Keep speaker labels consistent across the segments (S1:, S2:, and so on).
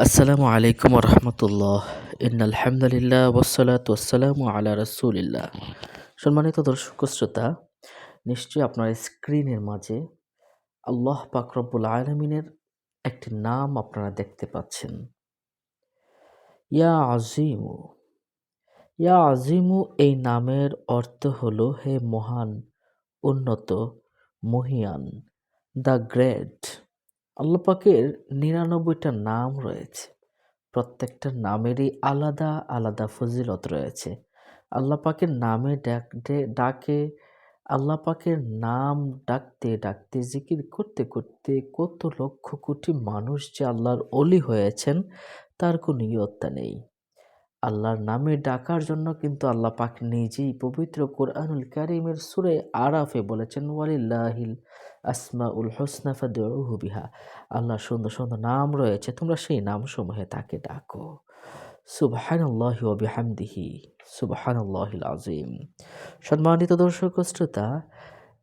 S1: আসসালামু আলাইকুম রহমতুল্লাহ। ইন্নালহামদুলিল্লাহ ওসালাত ওসালামু আলা রসুলিল্লাহ। সম্মানিত দর্শক শ্রোতা, নিশ্চয়ই আপনার স্ক্রিনের মাঝে আল্লাহ পাকরব্বুল আলমিনের একটি নাম আপনারা দেখতে পাচ্ছেন। ইয়া আজিমু ইয়া আজিমু, এই নামের অর্থ হলো হে মহান, উন্নত, মহিয়ান, দ্য গ্রেট। আল্লাহ পাকের নিরানব্বইটা নাম রয়েছে। প্রত্যেকটা নামেরই আলাদা আলাদা ফজিলত রয়েছে। আল্লাপাকের নামে ডাক ডাকে। আল্লাপাকের নাম ডাকতে ডাকতে, জিকির করতে করতে কত লক্ষ কোটি মানুষ যে আল্লাহর অলি হয়েছেন, তার কোনো ইয়ত্তা নেই। আল্লাহর নামে ডাকার জন্য কিন্তু আল্লাহ পাক নিজেই পবিত্র কোরআনুল কারিমের সুরে আরাফে বলেছেন, ওয়ালিল্লাহিল আসমা উল হোসনা ফাদুহু বিহা। আল্লাহর সুন্দর সুন্দর নাম রয়েছে, তোমরা সেই নাম সমূহে তাকে ডাকো। সুবহানাল্লাহ ওয়া বিহামদিহি, সুবহানাল্লাহিল আজিম সম্মানিত দর্শক শ্রোতা,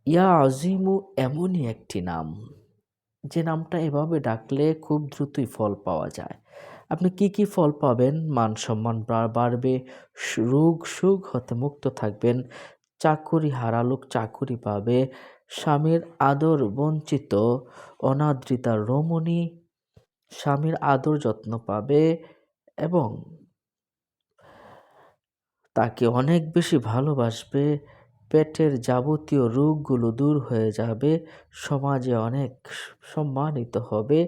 S1: ইয়া আজিমু এমনই একটি নাম, যে নামটা এভাবে ডাকলে খুব দ্রুতই ফল পাওয়া যায়। আপনি কি কি ফল পাবেন? মান সম্মান বাড়বে রোগ সুখ হতে মুক্ত থাকবেন, চাকুরি হারালোক চাকুরি পাবে, স্বামীর আদর বঞ্চিত, অনাদৃতা রমণী, স্বামীর আদর যত্ন পাবে এবং তাকে অনেক বেশি ভালোবাসবে, পেটের যাবতীয় রোগগুলো দূর হয়ে যাবে, সমাজে অনেক সম্মানিত হবে।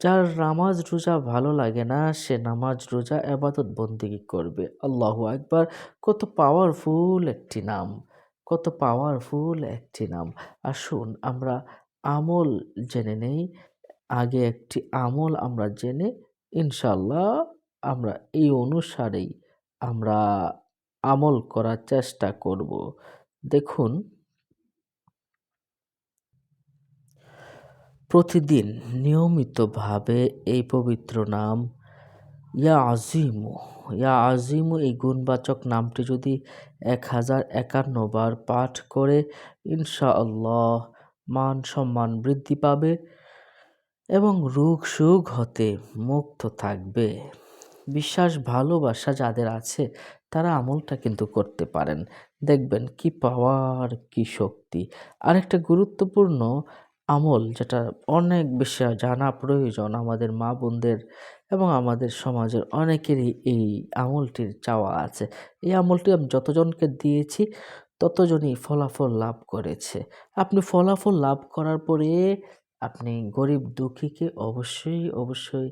S1: যার নামাজ রোজা ভালো লাগে না, সে নামাজ রোজা আবাদত বন্দিগি করবে? আল্লাহ একবার কত পাওয়ারফুল একটি নাম। কত পাওয়ারফুল একটি নাম। আসুন আমরা আমল জেনে নেই। আগে একটি আমল আমরা জেনে ইনশাল্লাহ আমরা এই অনুসারেই আমরা আমল করার চেষ্টা করব। দেখুন প্রতিদিন নিয়মিতভাবে এই পবিত্র নাম ইয়া আজিমু ইয়া আজিমু এই গুণবাচক নামটি যদি এক হাজার একান্ন বার পাঠ করে ইনশাআল্লাহ মান সম্মান বৃদ্ধি পাবে এবং রোগ সুখ হতে মুক্ত থাকবে। বিশ্বাস, ভালোবাসা যাদের আছে তারা আমলটা কিন্তু করতে পারেন। দেখবেন কি পাওয়ার, কি শক্তি। আরেকটা গুরুত্বপূর্ণ আমল যেটা অনেক বেশি জানা প্রয়োজন আমাদের মা বোনদের এবং আমাদের সমাজের অনেকেরই এই আমলটির চাওয়া আছে। এই আমলটি আমি যতজনকে দিয়েছি, ততজনই ফলাফল লাভ করেছে। আপনি ফলাফল লাভ করার পরে আপনি গরিব দুঃখীকে অবশ্যই অবশ্যই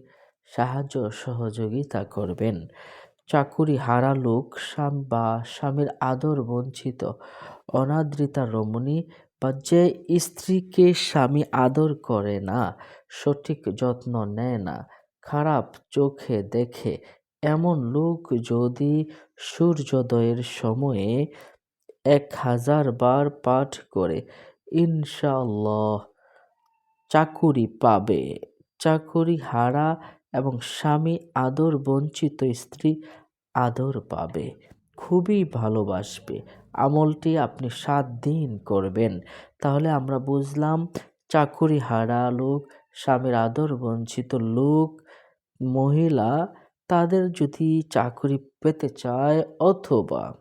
S1: সাহায্য সহযোগিতা করবেন। চাকুরি হারা লোক, স্বাম বা স্বামীর আদর বঞ্চিত, অনাদৃতা রমণী বা যে স্ত্রীকে স্বামী আদর করে না, সঠিক যত্ন নেয় না, খারাপ চোখে দেখে, এমন লোক যদি সূর্যোদয়ের সময়ে এক হাজার বার পাঠ করে ইনশাল্লাহ চাকুরি পাবে। চাকুরি হারা এবং স্বামী আদর বঞ্চিত স্ত্রী আদর পাবে। খুবই ভালোবাসবে। আমলটি আপনি সাত দিন করবেন। তাহলে আমরা বুঝলাম চাকুরি হারা লোক, স্বামীর আদর বঞ্চিত লোক, মহিলা, তাদের যদি চাকরি পেতে চায় অথবা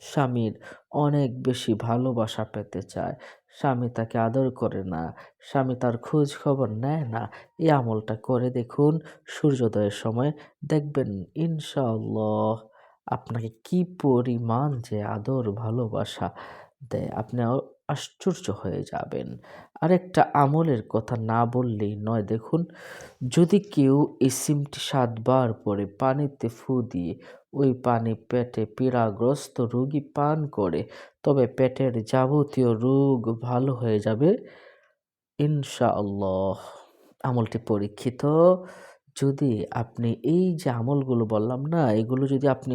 S1: স্বামীর অনেক বেশি ভালোবাসা পেতে চায়, স্বামী তাকে আদর করে না, স্বামী তার খোঁজ খবর নেয় না, এই আমলটা করে দেখুন। সূর্যোদয়ের সময় দেখবেন ইনশাআল্লাহ। আপনাকে কি পরিমাণ যে আদর, ভালোবাসা দেয়, আপনি আশ্চর্য হয়ে যাবেন। আরেকটা আমলের কথা না বললেই নয়। দেখুন, যদি কেউ এই সিমটি সাতবার পরে পানিতে ফু দিয়ে ওই পানি পেটে পীড়াগ্রস্ত রোগী পান করে, তবে পেটের যাবতীয় রোগ ভালো হয়ে যাবে, ইনশাআল্লাহ। আমলটি পরীক্ষিত। যদি আপনি এই যে আমলগুলো বললাম না, এগুলো যদি আপনি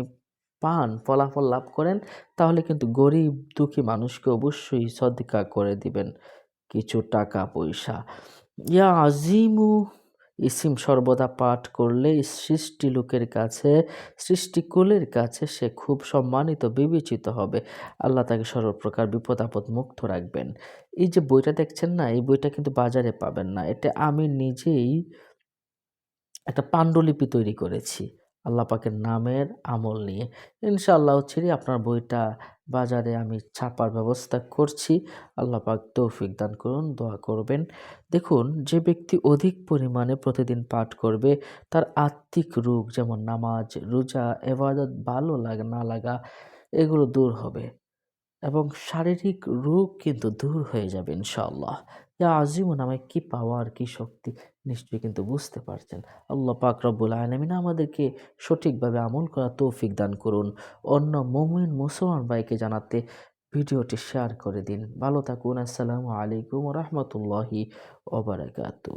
S1: পান, ফলাফল লাভ করেন, তাহলে কিন্তু গরিব, দুঃখী মানুষকে অবশ্যই সদকা করে দিবেন কিছু টাকা, পয়সা। ইয়া আজিমু ইসিম সর্বদা পাঠ করলে সৃষ্টি লোকের কাছে সৃষ্টিকুলের কাছে সে খুব সম্মানিত, বিবেচিত হবে। আল্লাহ তাকে সর্বপ্রকার বিপদ আপদ মুক্ত রাখবেন। এই যে বইটা দেখছেন না, এই বইটা কিন্তু বাজারে পাবেন না। এটা আমি নিজেই একটা পাণ্ডুলিপি তৈরি করেছি। আল্লাহ পাকের নামের আমল নিয়ে। ইনশাআল্লাহ ছেড়ে আপনার বইটা বাজারে আমি ছাপার ব্যবস্থা করছি। আল্লাহ পাক তৌফিক দান করুন, দোয়া করবেন। দেখুন, যে ব্যক্তি অধিক পরিমাণে প্রতিদিন পাঠ করবে, তার আত্মিক রোগ যেমন নামাজ, রোজা, এবাদত ভালো লাগা, না লাগা, এগুলো দূর হবে এবং শারীরিক রোগ কিন্তু দূর হয়ে যাবে ইনশাআল্লাহ। ইয়া আজিম নামে কি পাওয়ার কি শক্তি, নিশ্চয়ই কিন্তু বুঝতে পারছেন। আল্লাহ পাক রব্বুল আলমিন আমাদেরকে সঠিকভাবে আমল করা তৌফিক দান করুন। অন্য মমিন, মুসলমান ভাইকে জানাতে ভিডিওটি শেয়ার করে দিন। ভালো থাকুন। আসসালামু আলাইকুম রহমতুল্লাহি ওবরাকাতু